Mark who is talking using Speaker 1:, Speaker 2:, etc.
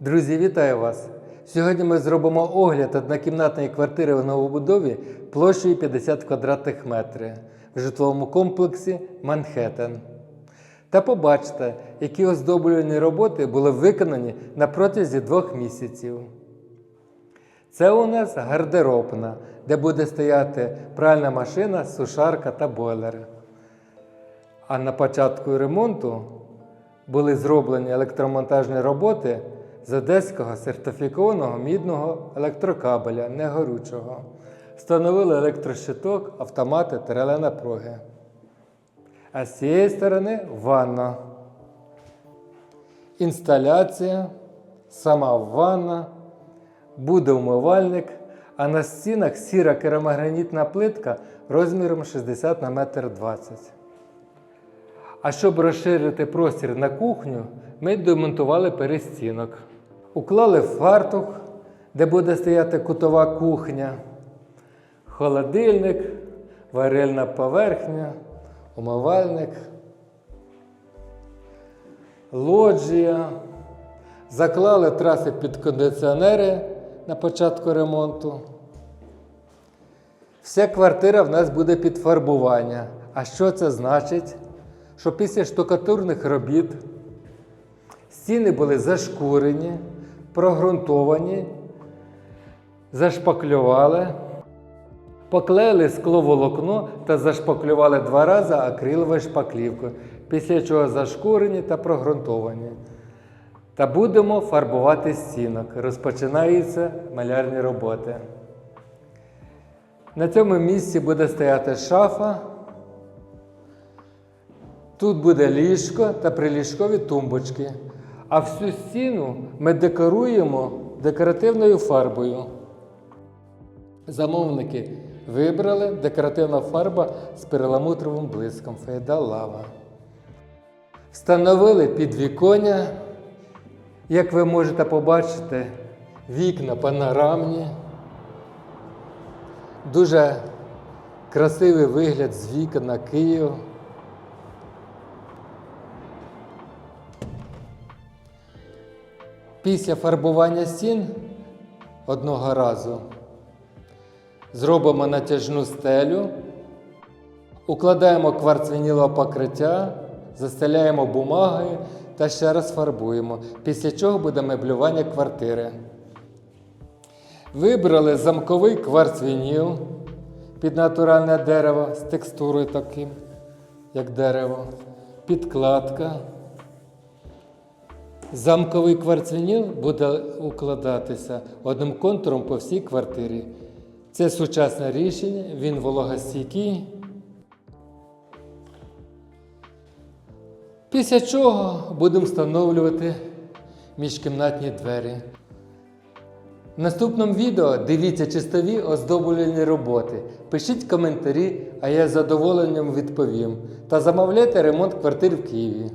Speaker 1: Друзі, вітаю вас! Сьогодні ми зробимо огляд однокімнатної квартири в новобудові площею 50 квадратних метрів в житловому комплексі Манхеттен. Та побачите, які оздоблювальні роботи були виконані на протязі двох місяців. Це у нас гардеробна, де буде стояти пральна машина, сушарка та бойлер. А на початку ремонту були зроблені електромонтажні роботи з одеського сертифікованого мідного електрокабеля негорючого. Встановили електрощиток, автомати та напруги. А з цієї сторони ванна. Інсталяція, сама ванна, буде умивальник, а на стінах сіра керамогранітна плитка розміром 60 на 1,20 м. А щоб розширити простір на кухню, ми демонтували перестінок. Уклали фартух, де буде стояти кутова кухня, холодильник, варильна поверхня, умивальник, лоджія. Заклали траси під кондиціонери на початку ремонту. Вся квартира в нас буде під фарбування. А що це значить? Що після штукатурних робіт стіни були зашкурені, прогрунтовані, зашпаклювали, поклеїли скловолокно та зашпаклювали два рази акриловою шпаклівкою, після чого зашкурені та прогрунтовані. Та будемо фарбувати стінок. Розпочинаються малярні роботи. На цьому місці буде стояти шафа. Тут буде ліжко та приліжкові тумбочки. А всю стіну ми декоруємо декоративною фарбою. Замовники вибрали декоративна фарба з перламутровим блиском Фейдал Лава. Встановили підвіконня. Як ви можете побачити, вікна панорамні. Дуже красивий вигляд з вікон на Після фарбування стін одного разу зробимо натяжну стелю, укладаємо кварцвінілове покриття, застеляємо бумагою та ще раз фарбуємо, після чого буде меблювання квартири. Вибрали замковий кварцвініл під натуральне дерево з текстурою таким, як дерево, підкладка. Замковий кварцвініл буде укладатися одним контуром по всій квартирі. Це сучасне рішення, він вологостійкий. Після чого будемо встановлювати міжкімнатні двері. В наступному відео дивіться чистові оздоблювальні роботи. Пишіть коментарі, а я з задоволенням відповім. Та замовляйте ремонт квартир в Києві.